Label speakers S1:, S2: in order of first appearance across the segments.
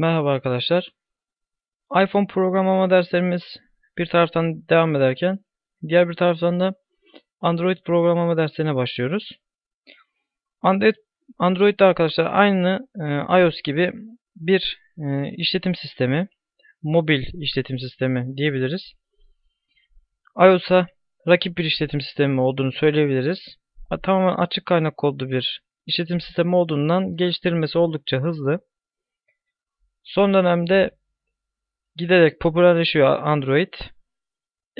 S1: Merhaba arkadaşlar. iPhone programlama derslerimiz bir taraftan devam ederken diğer bir taraftan da Android programlama derslerine başlıyoruz. Android Android'de arkadaşlar aynı e, iOS gibi bir e, işletim sistemi, mobil işletim sistemi diyebiliriz. iOS'a rakip bir işletim sistemi olduğunu söyleyebiliriz. Tamamen açık kaynak kodlu bir işletim sistemi olduğundan geliştirilmesi oldukça hızlı. Son dönemde giderek popülerleşiyor Android.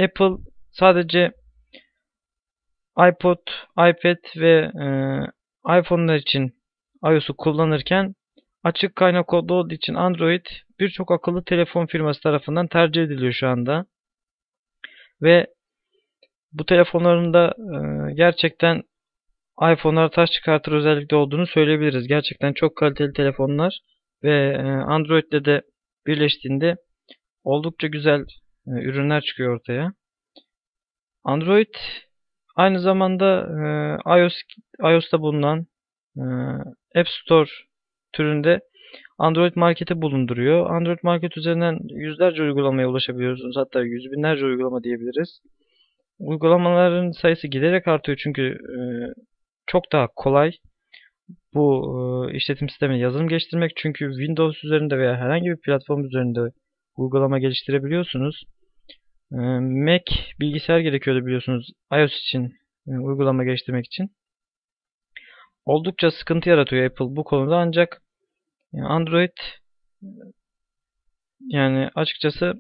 S1: Apple sadece iPod, iPad ve e, iPhone'lar için iOS'u kullanırken açık kaynak kodlu olduğu için Android birçok akıllı telefon firması tarafından tercih ediliyor şu anda. Ve bu telefonların da e, gerçekten iPhone'lara taş çıkartır özellikle olduğunu söyleyebiliriz. Gerçekten çok kaliteli telefonlar ve e, Android'le de birleştiğinde oldukça güzel e, ürünler çıkıyor ortaya. Android aynı zamanda e, iOS iOS'ta bulunan App Store türünde Android marketi bulunduruyor. Android market üzerinden yüzlerce uygulamaya ulaşabiliyorsunuz. Hatta yüz binlerce uygulama diyebiliriz. Uygulamaların sayısı giderek artıyor çünkü çok daha kolay bu e, işletim sistemine yazılım geliştirmek. Çünkü Windows üzerinde veya herhangi bir platform üzerinde uygulama geliştirebiliyorsunuz. E, Mac bilgisayar gerekiyordu biliyorsunuz iOS için e, uygulama geliştirmek için. Oldukça sıkıntı yaratıyor Apple bu konuda ancak Android yani açıkçası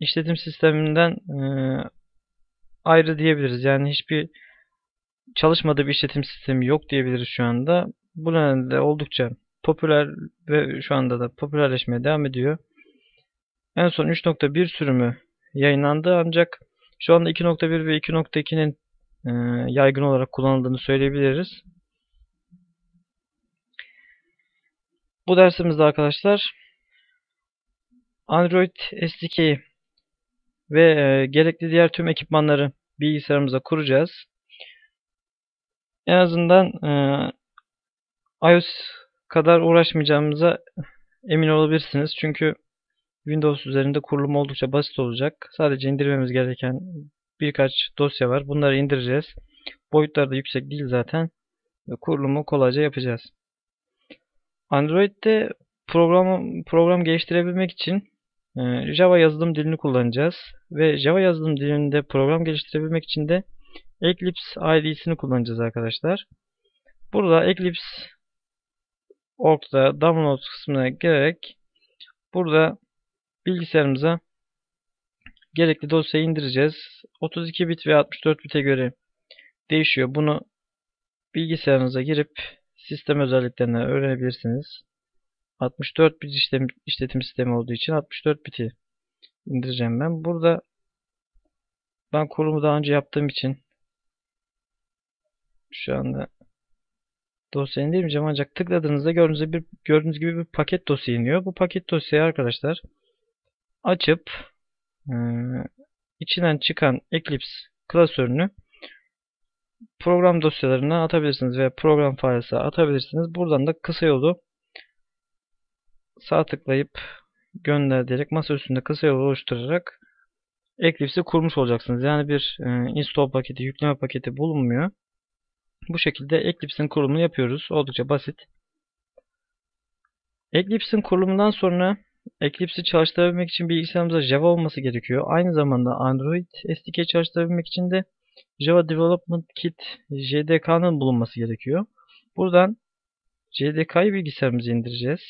S1: işletim sisteminden ayrı diyebiliriz. Yani hiçbir çalışmadığı bir işletim sistemi yok diyebiliriz şu anda. Bu nedenle oldukça popüler ve şu anda da popülerleşmeye devam ediyor. En son 3.1 sürümü yayınlandı ancak şu anda 2.1 ve 2.2'nin e, yaygın olarak kullanıldığını söyleyebiliriz. Bu dersimizde arkadaşlar Android SDK'yi ve e, gerekli diğer tüm ekipmanları bilgisayarımıza kuracağız. En azından e, iOS kadar uğraşmayacağımıza emin olabilirsiniz. Çünkü Windows üzerinde kurulum oldukça basit olacak. Sadece indirmemiz gereken birkaç dosya var. Bunları indireceğiz. Boyutları da yüksek değil zaten. Kurulumu kolayca yapacağız. Android'de program program geliştirebilmek için e, Java yazılım dilini kullanacağız. Ve Java yazılım dilinde program geliştirebilmek için de Eclipse IDE'sini kullanacağız arkadaşlar. Burada Eclipse org'da download kısmına girerek burada bilgisayarımıza gerekli dosyayı indireceğiz. 32 bit ve 64 bite göre değişiyor. Bunu bilgisayarınıza girip sistem özelliklerini öğrenebilirsiniz. 64 bit işlem, işletim sistemi olduğu için 64 biti indireceğim ben. Burada ben kurulumu daha önce yaptığım için şu anda dosya indirmeyeceğim ancak tıkladığınızda gördüğünüz, bir, gördüğünüz gibi bir paket dosya iniyor. Bu paket dosyayı arkadaşlar açıp e, içinden çıkan Eclipse klasörünü program dosyalarına atabilirsiniz veya program failse atabilirsiniz. Buradan da kısa yolu sağ tıklayıp gönder diyerek masa üstünde kısa yolu oluşturarak Eclipse'i kurmuş olacaksınız. Yani bir e, install paketi, yükleme paketi bulunmuyor. Bu şekilde Eclipse'in kurulumunu yapıyoruz. Oldukça basit. Eclipse'in kurulumundan sonra Eclipse'i çalıştırabilmek için bilgisayarımızda Java olması gerekiyor. Aynı zamanda Android SDK çalıştırabilmek için de Java Development Kit JDK'nın bulunması gerekiyor. Buradan JDK'yı bilgisayarımıza indireceğiz.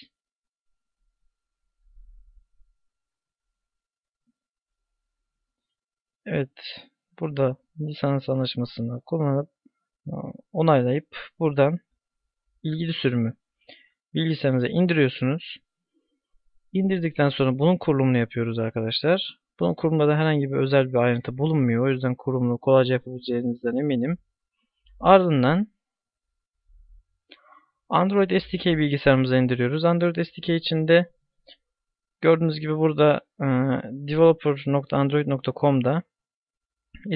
S1: Evet. Burada lisans anlaşmasını kullanıp onaylayıp buradan ilgili sürümü bilgisayarınıza indiriyorsunuz. İndirdikten sonra bunun kurulumunu yapıyoruz arkadaşlar. Bunun kurulumunda da herhangi bir özel bir ayrıntı bulunmuyor. O yüzden kurulumunu kolayca yapabileceğinizden eminim. Ardından Android SDK bilgisayarımıza indiriyoruz. Android SDK içinde gördüğünüz gibi burada developer.android.com'da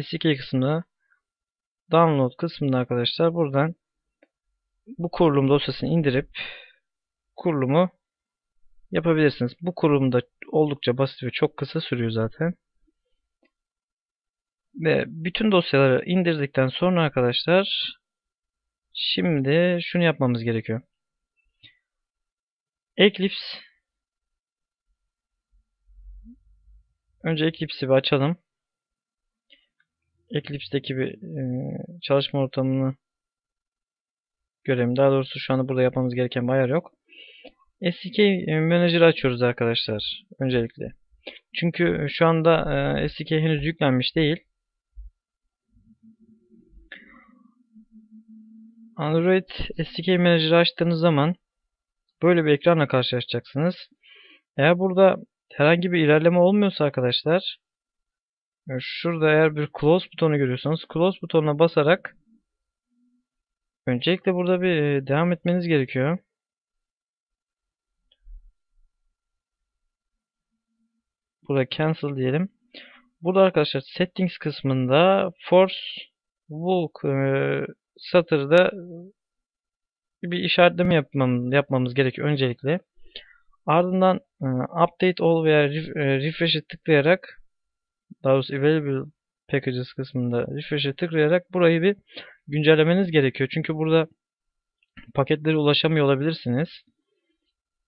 S1: SDK kısmında download kısmında arkadaşlar buradan bu kurulum dosyasını indirip kurulumu yapabilirsiniz. Bu kurulumda oldukça basit ve çok kısa sürüyor zaten. Ve bütün dosyaları indirdikten sonra arkadaşlar şimdi şunu yapmamız gerekiyor. Eclipse Önce Eclipse'i bir açalım. Eclipse'deki bir e, çalışma ortamını görelim. Daha doğrusu şu anda burada yapmamız gereken bir ayar yok. SDK Manager'ı açıyoruz arkadaşlar. Öncelikle. Çünkü şu anda e, SDK henüz yüklenmiş değil. Android SDK Manager'ı açtığınız zaman böyle bir ekranla karşılaşacaksınız. Eğer burada herhangi bir ilerleme olmuyorsa arkadaşlar şurada eğer bir close butonu görüyorsanız close butonuna basarak öncelikle burada bir e, devam etmeniz gerekiyor. Burada cancel diyelim. Burada arkadaşlar settings kısmında force bulk e, satırda bir işaretleme yapmam, yapmamız gerekiyor öncelikle. Ardından e, update all veya refresh'e tıklayarak daha doğrusu available packages kısmında refresh'e tıklayarak burayı bir güncellemeniz gerekiyor. Çünkü burada paketlere ulaşamıyor olabilirsiniz.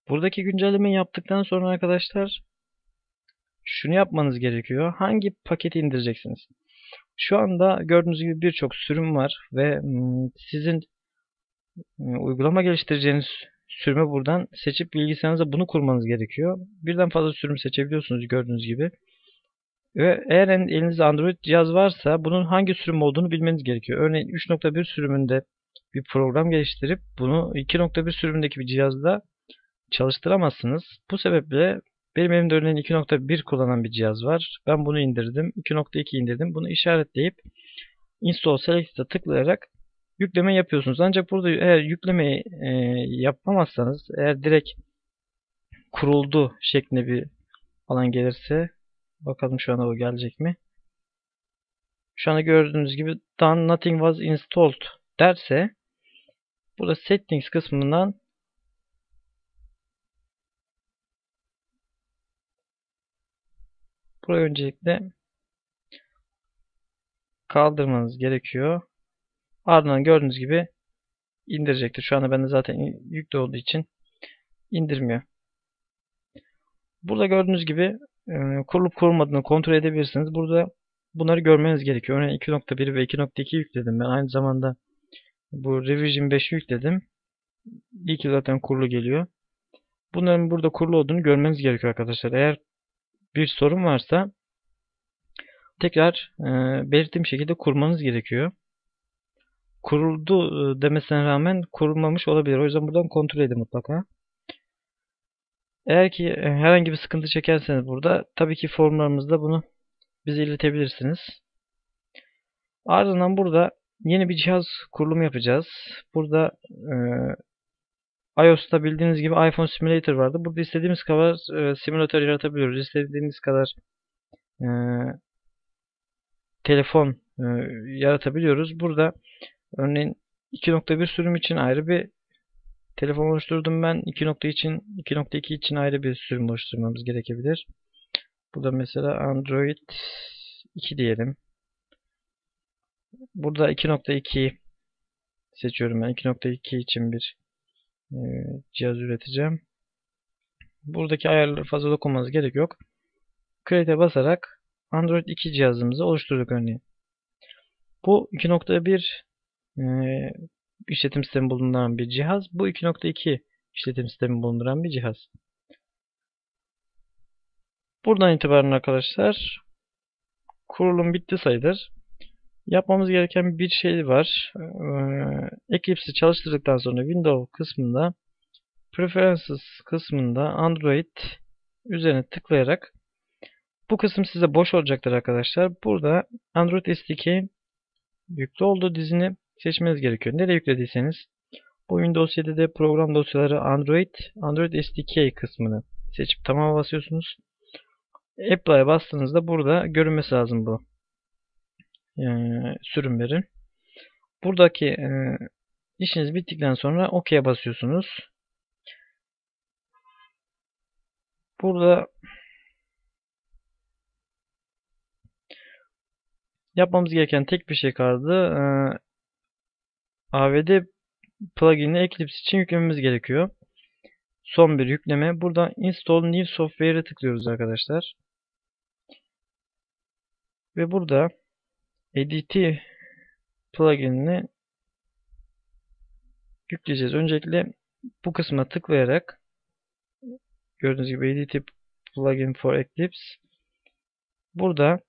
S1: Buradaki güncellemeyi yaptıktan sonra arkadaşlar şunu yapmanız gerekiyor. Hangi paketi indireceksiniz? Şu anda gördüğünüz gibi birçok sürüm var ve sizin uygulama geliştireceğiniz sürümü buradan seçip bilgisayarınıza bunu kurmanız gerekiyor. Birden fazla sürüm seçebiliyorsunuz gördüğünüz gibi. Ve eğer elinizde Android cihaz varsa bunun hangi sürüm olduğunu bilmeniz gerekiyor. Örneğin 3.1 sürümünde bir program geliştirip bunu 2.1 sürümündeki bir cihazda çalıştıramazsınız. Bu sebeple benim elimde örneğin 2.1 kullanan bir cihaz var. Ben bunu indirdim. 2.2 indirdim. Bunu işaretleyip Install Select'e tıklayarak yükleme yapıyorsunuz. Ancak burada eğer yüklemeyi e, yapamazsanız eğer direkt kuruldu şeklinde bir alan gelirse bakalım şu anda o gelecek mi? Şu anda gördüğünüz gibi done nothing was installed derse burada settings kısmından burayı öncelikle kaldırmanız gerekiyor. Ardından gördüğünüz gibi indirecektir. Şu anda bende zaten yüklü olduğu için indirmiyor. Burada gördüğünüz gibi kurulup kurulmadığını kontrol edebilirsiniz. Burada bunları görmeniz gerekiyor. Örneğin 2.1 ve 2.2 yükledim ben. Aynı zamanda bu Revision 5'i yükledim. İyi ki zaten kurulu geliyor. Bunların burada kurulu olduğunu görmeniz gerekiyor arkadaşlar. Eğer bir sorun varsa tekrar e, belirttiğim şekilde kurmanız gerekiyor kuruldu e, demesine rağmen kurulmamış olabilir. O yüzden buradan kontrol edin mutlaka. Eğer ki e, herhangi bir sıkıntı çekerseniz burada tabii ki formlarımızda bunu bize iletebilirsiniz. Ardından burada yeni bir cihaz kurulumu yapacağız. Burada e, iOS'ta bildiğiniz gibi iPhone Simulator vardı. Burada istediğimiz kadar e, simülatör yaratabiliyoruz. İstediğimiz kadar e, telefon e, yaratabiliyoruz. Burada Örneğin 2.1 sürüm için ayrı bir telefon oluşturdum ben. 2.2 için 2.2 için ayrı bir sürüm oluşturmamız gerekebilir. Burada mesela Android 2 diyelim. Burada 2.2 seçiyorum ben. 2.2 için bir e, cihaz üreteceğim. Buradaki ayarları fazla dokunmanız gerek yok. Create'e basarak Android 2 cihazımızı oluşturduk örneğin. Bu 2.1 e, işletim sistemi bulunan bir cihaz. Bu 2.2 işletim sistemi bulunduran bir cihaz. Buradan itibaren arkadaşlar kurulum bitti sayılır. Yapmamız gereken bir şey var. Ee, Eclipse'i çalıştırdıktan sonra Windows kısmında Preferences kısmında Android üzerine tıklayarak bu kısım size boş olacaktır arkadaşlar. Burada Android SDK yüklü olduğu dizini seçmeniz gerekiyor. Nereye yüklediyseniz bu Windows 7'de program dosyaları Android, Android SDK kısmını seçip tamam basıyorsunuz. Apply'a bastığınızda burada görünmesi lazım bu e, sürümlerin. Buradaki e, işiniz bittikten sonra OK'ye basıyorsunuz. burada yapmamız gereken tek bir şey kaldı. Ee, AVD plugin'i Eclipse için yüklememiz gerekiyor. Son bir yükleme. Burada Install New Software'e tıklıyoruz arkadaşlar. Ve burada ADT plugin'ini yükleyeceğiz. Öncelikle bu kısma tıklayarak gördüğünüz gibi ADT plugin for Eclipse burada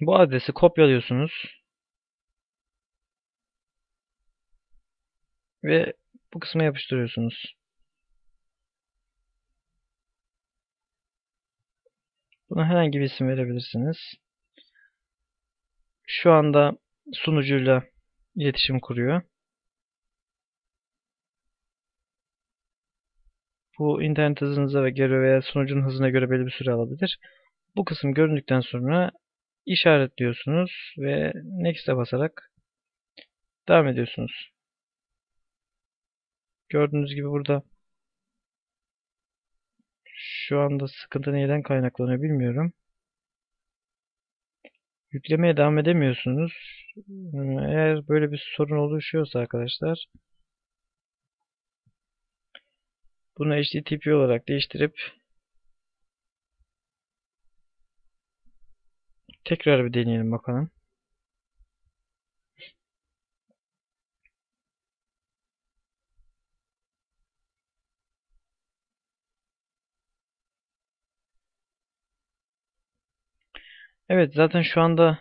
S1: bu adresi kopyalıyorsunuz ve bu kısma yapıştırıyorsunuz. Buna herhangi bir isim verebilirsiniz. Şu anda sunucuyla iletişim kuruyor. Bu internet hızınıza göre veya sunucunun hızına göre belli bir süre alabilir. Bu kısım göründükten sonra işaretliyorsunuz ve Next'e basarak devam ediyorsunuz. Gördüğünüz gibi burada şu anda sıkıntı neyden kaynaklanıyor bilmiyorum. Yüklemeye devam edemiyorsunuz. Eğer böyle bir sorun oluşuyorsa arkadaşlar bunu HTTP olarak değiştirip tekrar bir deneyelim bakalım. Evet zaten şu anda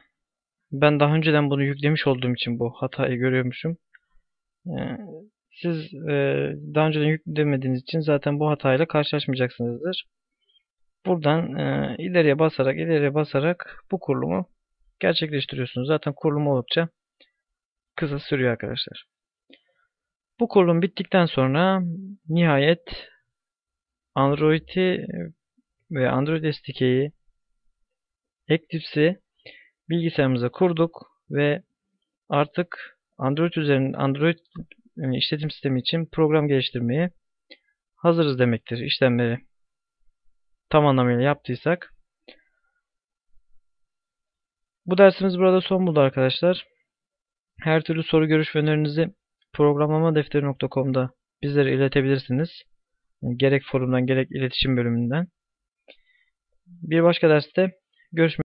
S1: ben daha önceden bunu yüklemiş olduğum için bu hatayı görüyormuşum. Ee, siz e, daha önceden yüklemediğiniz için zaten bu hatayla karşılaşmayacaksınızdır. Buradan e, ileriye basarak ileriye basarak bu kurulumu gerçekleştiriyorsunuz. Zaten kurulum oldukça kısa sürüyor arkadaşlar. Bu kurulum bittikten sonra nihayet Android'i ve Android SDK'yi Eclipse'i bilgisayarımıza kurduk ve artık Android üzerinde Android işletim sistemi için program geliştirmeye hazırız demektir. İşlemleri tam anlamıyla yaptıysak. Bu dersimiz burada son buldu arkadaşlar. Her türlü soru, görüş ve önerinizi programlamadefteri.com'da bizlere iletebilirsiniz. Gerek forumdan gerek iletişim bölümünden. Bir başka derste görüşmek